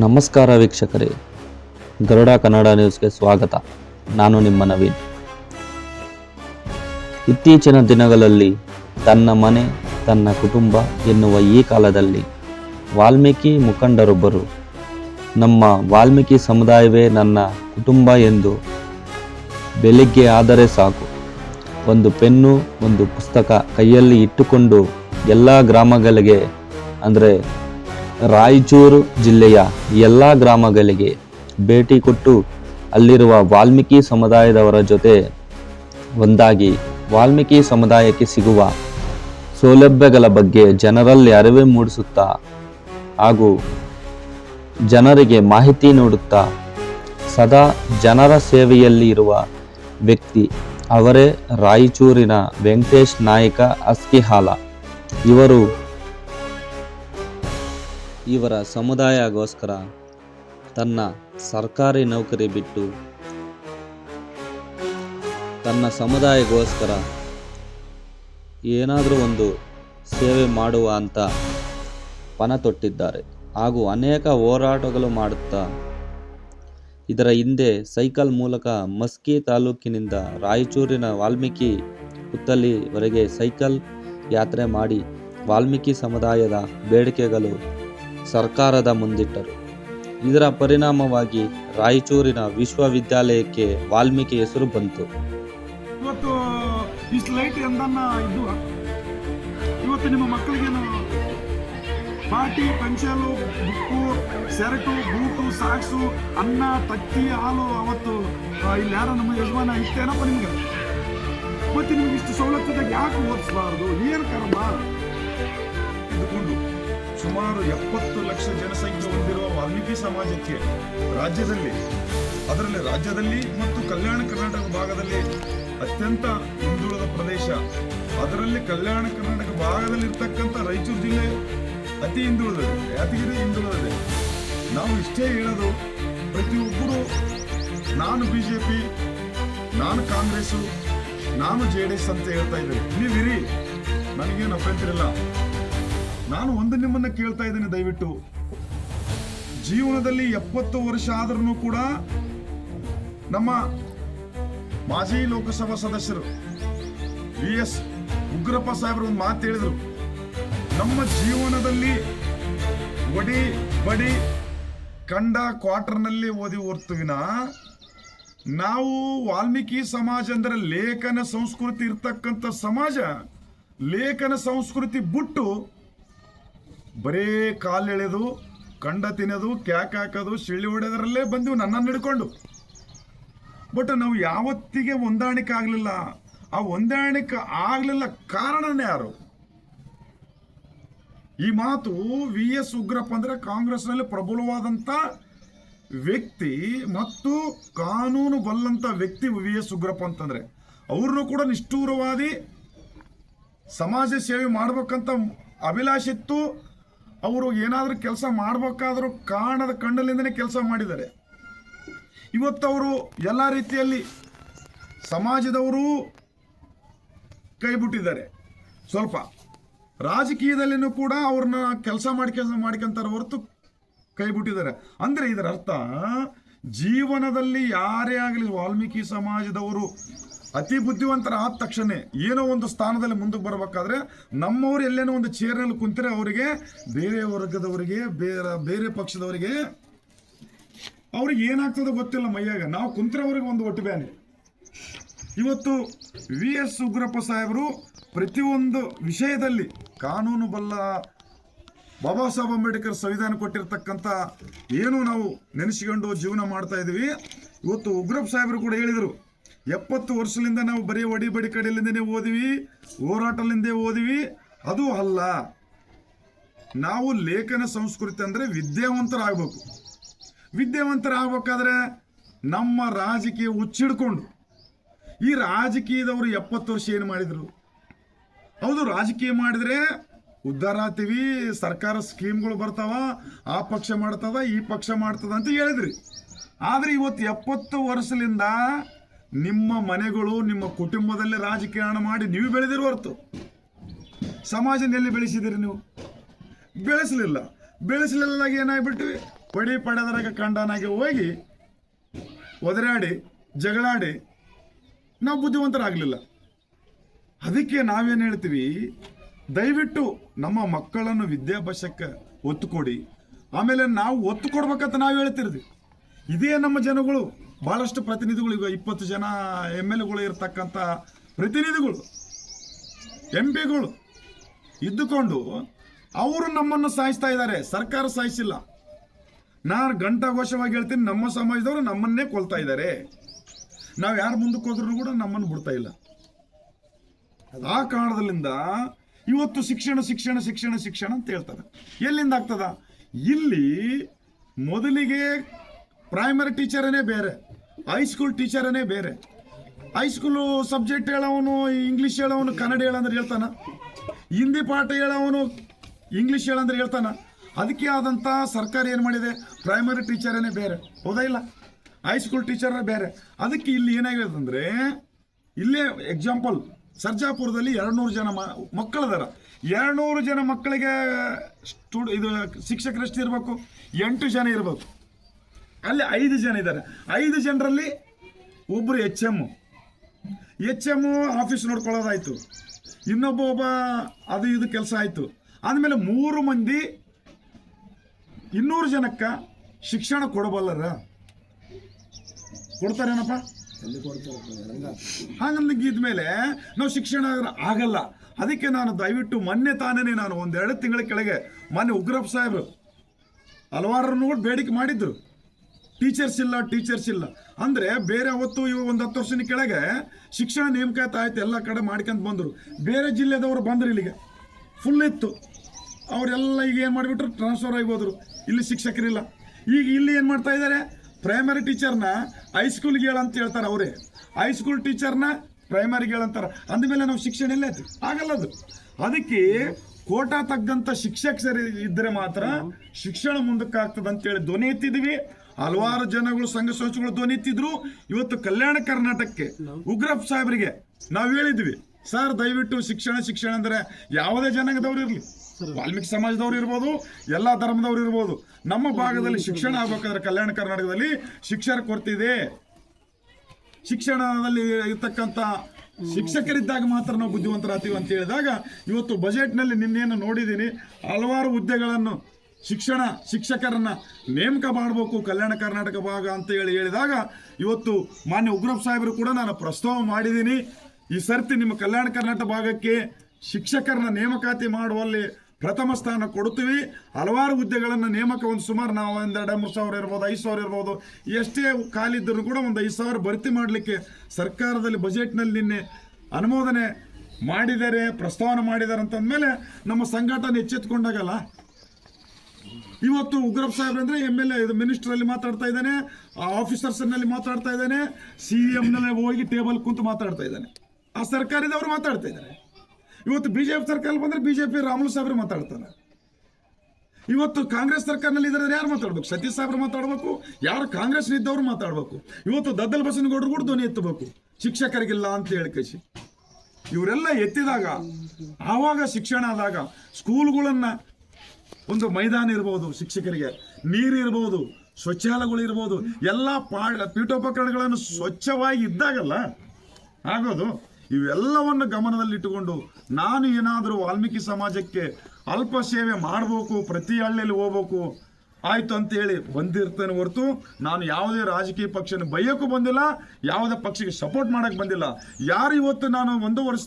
ನಮಸ್ಕಾರ ವೀಕ್ಷಕರೇ. ಗರುಡ ಕನ್ನಡ ನ್ಯೂಸ್ಗೆ ಸ್ವಾಗತ. ನಾನು ನಿಮ್ಮ ನವೀನ್. ಇತ್ತೀಚಿನ ದಿನಗಳಲ್ಲಿ ತನ್ನ ಮನೆ, ತನ್ನ ಕುಟುಂಬ ಎನ್ನುವ ಈ ಕಾಲದಲ್ಲಿ ವಾಲ್ಮೀಕಿ ಮುಖಂಡರೊಬ್ಬರು ನಮ್ಮ ವಾಲ್ಮೀಕಿ ಸಮುದಾಯವೇ ನನ್ನ ಕುಟುಂಬ ಎಂದು ಬೆಳಿಗ್ಗೆ ಆದರೆ ಸಾಕು. ಒಂದು ಪೆನ್ನು, ಒಂದು ಪುಸ್ತಕ ಕೈಯಲ್ಲಿ ಇಟ್ಟುಕೊಂಡು ಎಲ್ಲ ಗ್ರಾಮಗಳಿಗೆ, ಅಂದರೆ ರಾಯಚೂರು ಜಿಲ್ಲೆಯ ಎಲ್ಲ ಗ್ರಾಮಗಳಿಗೆ ಭೇಟಿ ಕೊಟ್ಟು ಅಲ್ಲಿರುವ ವಾಲ್ಮೀಕಿ ಸಮುದಾಯದವರ ಜೊತೆ ಒಂದಾಗಿ ವಾಲ್ಮೀಕಿ ಸಮುದಾಯಕ್ಕೆ ಸಿಗುವ ಸೌಲಭ್ಯಗಳ ಬಗ್ಗೆ ಜನರಲ್ಲಿ ಅರಿವು ಮೂಡಿಸುತ್ತಾ ಹಾಗೂ ಜನರಿಗೆ ಮಾಹಿತಿ ನೀಡುತ್ತಾ ಸದಾ ಜನರ ಸೇವೆಯಲ್ಲಿ ಇರುವ ವ್ಯಕ್ತಿ ಅವರೇ ರಾಯಚೂರಿನ ವೆಂಕಟೇಶ್ ನಾಯಕ ಅಸ್ಕಿಹಾಲ. ಇವರು ಇವರ ಸಮುದಾಯಗೋಸ್ಕರ ತನ್ನ ಸರ್ಕಾರಿ ನೌಕರಿ ಬಿಟ್ಟು ತನ್ನ ಸಮುದಾಯಗೋಸ್ಕರ ಏನಾದರೂ ಒಂದು ಸೇವೆ ಮಾಡುವ ಅಂತ ಪಣ ತೊಟ್ಟಿದ್ದಾರೆ. ಹಾಗೂ ಅನೇಕ ಹೋರಾಟಗಳು ಮಾಡುತ್ತಾ ಇದರ ಹಿಂದೆ ಸೈಕಲ್ ಮೂಲಕ ಮಸ್ಕಿ ತಾಲೂಕಿನಿಂದ ರಾಯಚೂರಿನ ವಾಲ್ಮೀಕಿ ಪುತ್ತಲ್ಲಿವರೆಗೆ ಸೈಕಲ್ ಯಾತ್ರೆ ಮಾಡಿ ವಾಲ್ಮೀಕಿ ಸಮುದಾಯದ ಬೇಡಿಕೆಗಳು ಸರ್ಕಾರದ ಮುಂದಿಟ್ಟರು. ಇದರ ಪರಿಣಾಮವಾಗಿ ರಾಯಚೂರಿನ ವಿಶ್ವವಿದ್ಯಾಲಯಕ್ಕೆ ವಾಲ್ಮೀಕಿ ಹೆಸರು ಬಂತು. ಇವತ್ತು ಎಂದನ್ನ ಇವತ್ತು ನಿಮ್ಮ ಮಕ್ಕಳಿಗೇನು ಪಾಟಿ pencil, book, shirt, boot, socks, ಅನ್ನ, ತತ್ತಿ, ಹಾಲು ಅವತ್ತು ಇಲ್ಲಿ ಯಾರೋ ನಮ್ಮ ಯಜಮಾನ ಇಷ್ಟೇನಪ್ಪ ನಿಮ್ಗೆ? ಮತ್ತೆ ನಿಮ್ಗೆ ಇಷ್ಟು ಸವಲತ್ತಿದಾಗ ಯಾಕೆ ಓದಿಸ್ಬಾರ್ದು? ಏನು ಕರ್ಮ? ಸುಮಾರು ಎಪ್ಪತ್ತು ಲಕ್ಷ ಜನಸಂಖ್ಯೆ ಹೊಂದಿರುವ ವಾಲ್ಮೀಕಿ ಸಮಾಜಕ್ಕೆ ರಾಜ್ಯದಲ್ಲಿ, ಅದರಲ್ಲಿ ರಾಜ್ಯದಲ್ಲಿ ಮತ್ತು ಕಲ್ಯಾಣ ಕರ್ನಾಟಕ ಭಾಗದಲ್ಲಿ ಅತ್ಯಂತ ಹಿಂದುಳಿದ ಪ್ರದೇಶ. ಅದರಲ್ಲಿ ಕಲ್ಯಾಣ ಕರ್ನಾಟಕ ಭಾಗದಲ್ಲಿ ಇರ್ತಕ್ಕಂಥ ರಾಯಚೂರು ಜಿಲ್ಲೆ ಅತಿ ಹಿಂದುಳಿದಿದೆ ಯಾದಗಿರಿ ಹಿಂದುಳಿದಿದೆ ನಾವು ಇಷ್ಟೇ ಹೇಳೋದು, ಪ್ರತಿಯೊಬ್ಬರು ನಾನು ಬಿ ಜೆ ಪಿ ನಾನು ಕಾಂಗ್ರೆಸ್ಸು, ನಾನು ಜೆ ಡಿ ಎಸ್ ಅಂತ ಹೇಳ್ತಾ ಇದ್ದೀನಿ ನೀವಿರಿ, ನನಗೇನು ಅಭ್ಯಂತರಿಲ್ಲ ನಾನು ಒಂದು ನಿಮ್ಮನ್ನ ಕೇಳ್ತಾ ಇದ್ದೀನಿ, ದಯವಿಟ್ಟು. ಜೀವನದಲ್ಲಿ ಎಪ್ಪತ್ತು ವರ್ಷ ಆದ್ರೂ ಕೂಡ ನಮ್ಮ ಮಾಜಿ ಲೋಕಸಭಾ ಸದಸ್ಯರು ವಿ ಎಸ್ ಉಗ್ರಪ್ಪ ಸಾಹೇಬರು ಒಂದು ಮಾತು ಹೇಳಿದರು. ನಮ್ಮ ಜೀವನದಲ್ಲಿ ಒಡಿ ಬಡಿ ಕಂಡ ಕ್ವಾರ್ಟರ್ನಲ್ಲಿ ಓದಿ ಹೊರ್ತುವಿನ ನಾವು ವಾಲ್ಮೀಕಿ ಸಮಾಜ ಅಂದ್ರೆ ಲೇಖನ ಸಂಸ್ಕೃತಿ ಇರ್ತಕ್ಕಂಥ ಸಮಾಜ, ಲೇಖನ ಸಂಸ್ಕೃತಿ ಬಿಟ್ಟು ಬರೇ ಕಾಲೆಳೆದು ಕಂಡ ತಿನ್ನೋದು, ಕ್ಯಾಕ್ ಹಾಕೋದು ಸಿಳ್ಳಿ ಹೊಡೆಯೋದ್ರಲ್ಲೇ ಬಂದಿವು ನನ್ನನ್ನು ಹಿಡ್ಕೊಂಡು. ಬಟ್ ನಾವು ಯಾವತ್ತಿಗೆ ಹೊಂದಾಣಿಕೆ ಆಗಲಿಲ್ಲ ಆ ಹೊಂದಾಣಿಕೆ ಆಗಲಿಲ್ಲ ಕಾರಣನೇ ಯಾರು? ಈ ಮಾತು ವಿ ಎಸ್ ಉಗ್ರಪ್ಪ ಅಂದರೆ ಕಾಂಗ್ರೆಸ್ನಲ್ಲಿ ಪ್ರಬಲವಾದಂಥ ವ್ಯಕ್ತಿ ಮತ್ತು ಕಾನೂನು ಬಲ್ಲಂತ ವ್ಯಕ್ತಿ ವಿ ಎಸ್ ಉಗ್ರಪ್ಪ ಅಂತಂದ್ರೆ. ಅವ್ರನ್ನೂ ಕೂಡ ನಿಷ್ಠೂರವಾದಿ ಸಮಾಜ ಸೇವೆ ಮಾಡ್ಬೇಕಂತ ಅಭಿಲಾಷೆ ಇತ್ತು. ಅವರು ಏನಾದರೂ ಕೆಲಸ ಮಾಡಬೇಕಾದರೂ ಕಾಣದ ಕಣ್ಣಲ್ಲಿಂದನೇ ಕೆಲಸ ಮಾಡಿದ್ದಾರೆ. ಇವತ್ತು ಅವರು ಎಲ್ಲ ರೀತಿಯಲ್ಲಿ ಸಮಾಜದವರು ಕೈಬಿಟ್ಟಿದ್ದಾರೆ ಸ್ವಲ್ಪ ರಾಜಕೀಯದಲ್ಲಿನೂ ಕೂಡ ಅವ್ರನ್ನ ಕೆಲಸ ಮಾಡ್ಕೆ ಮಾಡ್ಕೊಂತಾರೆ ಹೊರತು ಕೈಬಿಟ್ಟಿದ್ದಾರೆ ಅಂದ್ರೆ ಇದರ ಅರ್ಥ ಜೀವನದಲ್ಲಿ ಯಾರೇ ಆಗಲಿ ವಾಲ್ಮೀಕಿ ಸಮಾಜದವರು ಅತಿ ಬುದ್ಧಿವಂತರ ಆದ ತಕ್ಷಣ ಏನೋ ಒಂದು ಸ್ಥಾನದಲ್ಲಿ ಮುಂದಕ್ಕೆ ಬರಬೇಕಾದ್ರೆ ನಮ್ಮವ್ರು ಎಲ್ಲೇನೋ ಒಂದು ಚೇರ್ನಲ್ಲಿ ಕುಂತರೆ ಅವರಿಗೆ, ಬೇರೆ ವರ್ಗದವರಿಗೆ, ಬೇರೆ ಬೇರೆ ಪಕ್ಷದವರಿಗೆ ಅವ್ರಿಗೆ ಏನಾಗ್ತದೋ ಗೊತ್ತಿಲ್ಲ ಮೈಯಾಗ. ನಾವು ಕುಂತ್ರವ್ರಿಗೆ ಒಂದು ಒಟ್ಟು ಬ್ಯಾನೆ. ಇವತ್ತು ವಿ ಎಸ್ ಉಗ್ರಪ್ಪ ಸಾಹೇಬರು ಪ್ರತಿಯೊಂದು ವಿಷಯದಲ್ಲಿ ಕಾನೂನು ಬಲ್ಲ ಬಾಬಾ ಸಾಹೇಬ್ ಅಂಬೇಡ್ಕರ್ ಸಂವಿಧಾನ ಕೊಟ್ಟಿರ್ತಕ್ಕಂಥ ಏನು ನಾವು ನೆನೆಸಿಕೊಂಡು ಜೀವನ ಮಾಡ್ತಾ ಇದೀವಿ. ಇವತ್ತು ಉಗ್ರಪ್ಪ ಸಾಹೇಬರು ಕೂಡ ಹೇಳಿದರು ಎಪ್ಪತ್ತು ವರ್ಷದಿಂದ ನಾವು ಬರೀ ಒಡಿ ಬಡಿ ಕಡೆಯಿಂದನೇ ಓದಿವಿ, ಹೋರಾಟಲಿಂದೇ ಓದಿವಿ. ಅದು ಅಲ್ಲ, ನಾವು ಲೇಖನ ಸಂಸ್ಕೃತಿ ಅಂದರೆ ವಿದ್ಯಾವಂತರಾಗಬೇಕು. ವಿದ್ಯಾವಂತರಾಗಬೇಕಾದ್ರೆ ನಮ್ಮ ರಾಜಕೀಯ ಹುಚ್ಚಿಡ್ಕೊಂಡು ಈ ರಾಜಕೀಯದವರು ಎಪ್ಪತ್ತು ವರ್ಷ ಏನು ಮಾಡಿದ್ರು? ಹೌದು, ರಾಜಕೀಯ ಮಾಡಿದ್ರೆ ಉದ್ಧಾರ ಆಗ್ತೀವಿ, ಸರ್ಕಾರ ಸ್ಕೀಮ್ಗಳು ಬರ್ತಾವ, ಆ ಪಕ್ಷ ಮಾಡ್ತದ, ಈ ಪಕ್ಷ ಮಾಡ್ತದ ಅಂತ ಹೇಳಿದ್ರಿ. ಆದ್ರೆ ಇವತ್ತು ಎಪ್ಪತ್ತು ವರ್ಷದಿಂದ ನಿಮ್ಮ ಮನೆಗಳು ನಿಮ್ಮ ಕುಟುಂಬದಲ್ಲಿ ರಾಜಕಾರಣ ಮಾಡಿ ನೀವು ಬೆಳೆದಿರೋ ಹೊರತು ಸಮಾಜದಲ್ಲಿ ಬೆಳೆಸಿದಿರಿ ನೀವು? ಬೆಳೆಸಲಿಲ್ಲ. ಬೆಳೆಸಲಿಲ್ಲದಾಗ ಏನಾಗ್ಬಿಟ್ಟಿವಿ ಪಡಿ ಪಡೆದರಾಗ ಕಂಡನಾಗಿ ಹೋಗಿ ಒದರಾಡಿ, ಜಗಳಾಡಿ ನಾವು ಬುದ್ಧಿವಂತರಾಗಲಿಲ್ಲ. ಅದಕ್ಕೆ ನಾವೇನು ಹೇಳ್ತೀವಿ? ದಯವಿಟ್ಟು ನಮ್ಮ ಮಕ್ಕಳನ್ನು ವಿದ್ಯಾಭ್ಯಾಸಕ್ಕೆ ಒತ್ತು ಕೊಡಿ. ಆಮೇಲೆ ನಾವು ಒತ್ತು ಕೊಡ್ಬೇಕಂತ ನಾವು ಹೇಳ್ತಿರ್ತೀವಿ ಇದೇ ನಮ್ಮ ಜನಗಳು. ಭಾಳಷ್ಟು ಪ್ರತಿನಿಧಿಗಳು ಈಗ ಇಪ್ಪತ್ತು ಜನ ಎಂ ಎಲ್ ಎಗಳು ಇರತಕ್ಕಂಥ ಪ್ರತಿನಿಧಿಗಳು, ಎಂ ಪಿಗಳು ಇದ್ದುಕೊಂಡು ಅವರು ನಮ್ಮನ್ನು ಸಾಯಿಸ್ತಾ ಇದ್ದಾರೆ. ಸರ್ಕಾರ ಸಾಯಿಸಿಲ್ಲ. ನಾನು ಘಂಟಾಘೋಷವಾಗಿ ಹೇಳ್ತೀನಿ, ನಮ್ಮ ಸಮಾಜದವರು ನಮ್ಮನ್ನೇ ಕೊಲ್ತಾ ಇದ್ದಾರೆ. ನಾವು ಯಾರು ಮುಂದಕ್ಕೆ ಹೋದ್ರೂ ಕೂಡ ನಮ್ಮನ್ನು ಬಿಡ್ತಾ ಇಲ್ಲ. ಆ ಕಾರಣದಿಂದ ಇವತ್ತು ಶಿಕ್ಷಣ ಶಿಕ್ಷಣ ಶಿಕ್ಷಣ ಶಿಕ್ಷಣ ಅಂತ ಹೇಳ್ತಾರೆ. ಎಲ್ಲಿಂದ ಆಗ್ತದ? ಇಲ್ಲಿ ಮೊದಲಿಗೆ ಪ್ರೈಮರಿ ಟೀಚರನೇ ಬೇರೆ ಹೈಸ್ಕೂಲ್ ಟೀಚರನೇ ಬೇರೆ. ಹೈಸ್ಕೂಲು ಸಬ್ಜೆಕ್ಟ್ ಹೇಳೋವನು ಇಂಗ್ಲೀಷ್ ಹೇಳೋವನು ಕನ್ನಡ ಹೇಳಂದ್ರೆ ಹೇಳ್ತಾನ. ಹಿಂದಿ ಪಾಠ ಹೇಳೋವನು ಇಂಗ್ಲೀಷ್ ಹೇಳಂದ್ರೆ ಹೇಳ್ತಾನ. ಅದಕ್ಕೆ ಆದಂಥ ಸರ್ಕಾರ ಏನು ಮಾಡಿದೆ? ಪ್ರೈಮರಿ ಟೀಚರೇ ಬೇರೆ. ಹೌದಾ ಇಲ್ಲ? ಹೈಸ್ಕೂಲ್ ಟೀಚರ್ ಬೇರೆ. ಅದಕ್ಕೆ ಇಲ್ಲಿ ಏನಾಗಿದೆ ಅಂದರೆ, ಇಲ್ಲೇ ಎಕ್ಸಾಂಪಲ್ ಸರ್ಜಾಪುರದಲ್ಲಿ ಎರಡ್ನೂರು ಜನ ಮಕ್ಕಳದಾರ. ಎರಡ್ನೂರು ಜನ ಮಕ್ಕಳಿಗೆ ಇದು ಶಿಕ್ಷಕರಷ್ಟು ಇರಬೇಕು ಎಂಟು ಜನ ಇರಬೇಕು. ಅಲ್ಲಿ ಐದು ಜನ ಇದ್ದಾರೆ. ಐದು ಜನರಲ್ಲಿ ಒಬ್ಬರು H M H M office ನೋಡ್ಕೊಳ್ಳೋದಾಯಿತು. ಇನ್ನೊಬ್ಬ ಒಬ್ಬ ಅದು ಇದು ಕೆಲಸ ಆಯಿತು. ಆದಮೇಲೆ ಮೂರು ಮಂದಿ ಇನ್ನೂರು ಜನಕ್ಕೆ ಶಿಕ್ಷಣ ಕೊಡಬಲ್ಲರ? ಕೊಡ್ತಾರೇನಪ್ಪ? ಮೇಲೆ, ನಾವು ಶಿಕ್ಷಣ ಆಗಲ್ಲ. ಅದಕ್ಕೆ ನಾನು ದಯವಿಟ್ಟು ಮೊನ್ನೆ ತಾನೇ ನಾನು ಒಂದೆರಡು ತಿಂಗಳ ಕೆಳಗೆ ಮೊನ್ನೆ ಉಗ್ರಪ್ಪ ಸಾಹೇಬರು ಹಲವಾರನ್ನು ಕೂಡ ಬೇಡಿಕೆ ಮಾಡಿದ್ರು ಟೀಚರ್ಸ್ ಇಲ್ಲ ಟೀಚರ್ಸ್ ಇಲ್ಲ. ಅಂದ್ರೆ ಬೇರೆ ಅವತ್ತು ಇವು ಒಂದು ಹತ್ತು ವರ್ಷದ ಕೆಳಗೆ ಶಿಕ್ಷಣ ನೇಮಕಾತಿ ಆಯ್ತು, ಎಲ್ಲ ಕಡೆ ಮಾಡ್ಕೊಂತ ಬಂದರು. ಬೇರೆ ಜಿಲ್ಲೆದವರು ಬಂದ್ರು ಇಲ್ಲಿಗೆ. ಫುಲ್ ಇತ್ತು. ಅವರೆಲ್ಲ ಈಗ ಏನು ಮಾಡಿಬಿಟ್ರು? ಟ್ರಾನ್ಸ್ಫರ್ ಆಗಿ ಇಲ್ಲಿ ಶಿಕ್ಷಕರಿಲ್ಲ. ಈಗ ಇಲ್ಲಿ ಏನು ಮಾಡ್ತಾ ಇದ್ದಾರೆ ಪ್ರೈಮರಿ ಟೀಚರ್ನ ಹೈಸ್ಕೂಲ್ಗೆ ಹೇಳಂತ ಹೇಳ್ತಾರೆ ಅವರೇ. ಹೈಸ್ಕೂಲ್ ಟೀಚರ್ನ ಪ್ರೈಮರಿಗೆ ಹೇಳಂತಾರೆ. ಅಂದಮೇಲೆ ನಾವು ಶಿಕ್ಷಣ ಎಲ್ಲ ಆಗಲ್ಲ ಅದು. ಅದಕ್ಕೆ ಕೋಟಾ ತಗ್ಗಂತ ಶಿಕ್ಷಕರು ಇದ್ರೆ ಮಾತ್ರ ಶಿಕ್ಷಣ ಮುಂದಕ್ಕೆ ಆಗ್ತದೆ ಅಂತೇಳಿ ಧ್ವನಿ ಎತ್ತಿದ್ವಿ. ಹಲವಾರು ಜನಗಳು ಸಂಘ ಸಂಸ್ಥೆಗಳು ಧ್ವನಿ ಎತ್ತಿದ್ರು. ಇವತ್ತು ಕಲ್ಯಾಣ ಕರ್ನಾಟಕಕ್ಕೆ ಉಗ್ರಪ್ಪ ಸಾಹೇಬರಿಗೆ ನಾವು ಹೇಳಿದ್ವಿ. ಸರ್ ದಯವಿಟ್ಟು ಶಿಕ್ಷಣ ಶಿಕ್ಷಣ ಅಂದ್ರೆ ಯಾವುದೇ ಜನಾಂಗದವ್ರು ಇರಲಿ. ವಾಲ್ಮೀಕಿ ಸಮಾಜದವ್ರು ಇರ್ಬೋದು ಎಲ್ಲ ಧರ್ಮದವ್ರು ಇರ್ಬೋದು. ನಮ್ಮ ಭಾಗದಲ್ಲಿ ಶಿಕ್ಷಣ ಆಗ್ಬೇಕಾದ್ರೆ ಕಲ್ಯಾಣ ಕರ್ನಾಟಕದಲ್ಲಿ ಶಿಕ್ಷಣ ಕೊರತೆ ಇದೆ ಶಿಕ್ಷಣದಲ್ಲಿ ಇರ್ತಕ್ಕಂಥ ಶಿಕ್ಷಕರಿದ್ದಾಗ ಮಾತ್ರ ನಾವು ಬುದ್ಧಿವಂತರಾಗ್ತೀವಿ ಅಂತ ಹೇಳಿದಾಗ, ಇವತ್ತು ಬಜೆಟ್ನಲ್ಲಿ ನಿನ್ನೇನು ನೋಡಿದ್ದೀನಿ, ಹಲವಾರು ಹುದ್ದೆಗಳನ್ನು ಶಿಕ್ಷಣ ಶಿಕ್ಷಕರನ್ನ ನೇಮಕ ಮಾಡಬೇಕು, ಕಲ್ಯಾಣ ಕರ್ನಾಟಕ ಭಾಗ ಅಂತ ಹೇಳಿ ಹೇಳಿದಾಗ, ಇವತ್ತು ಮಾನ್ಯ ಉಗ್ರಪ್ಪ ಸಾಹೇಬರು ಕೂಡ ನಾನು ಪ್ರಸ್ತಾವ ಮಾಡಿದ್ದೀನಿ. ಈ ಸರ್ತಿ ನಿಮ್ಮ ಕಲ್ಯಾಣ ಕರ್ನಾಟಕ ಭಾಗಕ್ಕೆ ಶಿಕ್ಷಕರನ್ನ ನೇಮಕಾತಿ ಮಾಡುವಲ್ಲಿ ಪ್ರಥಮ ಸ್ಥಾನ ಕೊಡುತ್ತೀವಿ. ಹಲವಾರು ಹುದ್ದೆಗಳನ್ನು ನೇಮಕ ಒಂದು ಸುಮಾರು ನಾವು ಒಂದು ಎರಡು, ಮೂರು ಸಾವಿರ ಇರ್ಬೋದು, ಐದು ಸಾವಿರ ಇರ್ಬೋದು. ಎಷ್ಟೇ ಕಾಲಿದ್ದರೂ ಕೂಡ ಒಂದು ಐದು ಸಾವಿರ ಭರ್ತಿ ಮಾಡಲಿಕ್ಕೆ ಸರ್ಕಾರದಲ್ಲಿ ಬಜೆಟ್ನಲ್ಲಿ ನಿನ್ನೆ ಅನುಮೋದನೆ ಮಾಡಿದ್ದಾರೆ, ಪ್ರಸ್ತಾವನೆ ಮಾಡಿದ್ದಾರೆ ಅಂತಂದಮೇಲೆ ನಮ್ಮ ಸಂಘಟನೆ ಎಚ್ಚೆತ್ಕೊಂಡಾಗಲ್ಲ? ಇವತ್ತು ಉಗ್ರಪ್ಪ ಸಾಹೇಬ್ ಅಂದ್ರೆ ಎಂ ಎಲ್ ಎ ಇದು ಮಿನಿಸ್ಟ್ರಲ್ಲಿ ಮಾತಾಡ್ತಾ ಇದ್ದಾನೆ ಆಫೀಸರ್ಸ್ನಲ್ಲಿ ಮಾತಾಡ್ತಾ ಇದ್ದಾನೆ ಸಿ ಎಮ್ನಲ್ಲಿ ನಲ್ಲಿ ಹೋಗಿ ಟೇಬಲ್ ಕುಂತು ಮಾತಾಡ್ತಾ ಇದ್ದಾನೆ. ಆ ಸರ್ಕಾರದವರು ಮಾತಾಡ್ತಾ ಇದ್ದಾರೆ. ಇವತ್ತು ಬಿಜೆಪಿ ಸರ್ಕಾರ ಬಂದ್ರೆ ಬಿಜೆಪಿ ರಾಮುಲು ಸಾಬ್ರೆ ಮಾತಾಡ್ತಾರೆ ಇವತ್ತು ಕಾಂಗ್ರೆಸ್ ಸರ್ಕಾರನಲ್ಲಿ ಇದ್ರೆ ಯಾರು ಮಾತಾಡ್ಬೇಕು? ಸತೀಶ್ ಸಾಬ್ರು ಮಾತಾಡ್ಬೇಕು, ಯಾರು ಕಾಂಗ್ರೆಸ್ ಇದ್ದವ್ರು ಮಾತಾಡ್ಬೇಕು? ಇವತ್ತು ದದ್ದಲ್ ಬಸನಗೌಡರು ಕೂಡ ಧ್ವನಿ ಎತ್ತಬೇಕು. ಶಿಕ್ಷಕರಿಗಿಲ್ಲ ಅಂತ ಹೇಳಿ ಇವರೆಲ್ಲ ಎತ್ತಿದಾಗ, ಆವಾಗ ಶಿಕ್ಷಣ ಆದಾಗ ಸ್ಕೂಲ್ಗಳನ್ನು ಒಂದು ಮೈದಾನ ಇರ್ಬೋದು ಶಿಕ್ಷಕರಿಗೆ. ನೀರು ಇರ್ಬೋದು ಶೌಚಾಲಯಗಳು ಇರ್ಬೋದು, ಎಲ್ಲ ಪಾ ಪೀಠೋಪಕರಣಗಳನ್ನು ಸ್ವಚ್ಛವಾಗಿ ಇದ್ದಾಗಲ್ಲ, ಆಗೋದು? ಇವೆಲ್ಲವನ್ನು ಗಮನದಲ್ಲಿಟ್ಟುಕೊಂಡು ನಾನು ಏನಾದರೂ ವಾಲ್ಮೀಕಿ ಸಮಾಜಕ್ಕೆ ಅಲ್ಪ ಸೇವೆ ಮಾಡಬೇಕು, ಪ್ರತಿ ಹಳ್ಳಿಯಲ್ಲಿ ಹೋಗ್ಬೇಕು, ಆಯ್ತು ಅಂತೇಳಿ ಬಂದಿರ್ತೇನೆ ಹೊರತು ನಾನು ಯಾವುದೇ ರಾಜಕೀಯ ಪಕ್ಷನ ಬೈಯೋಕ್ಕೂ ಬಂದಿಲ್ಲ, ಯಾವುದೇ ಪಕ್ಷಕ್ಕೆ ಸಪೋರ್ಟ್ ಮಾಡೋಕ್ಕೆ ಬಂದಿಲ್ಲ. ಯಾರು ಇವತ್ತು ನಾನು ಒಂದು ವರ್ಷ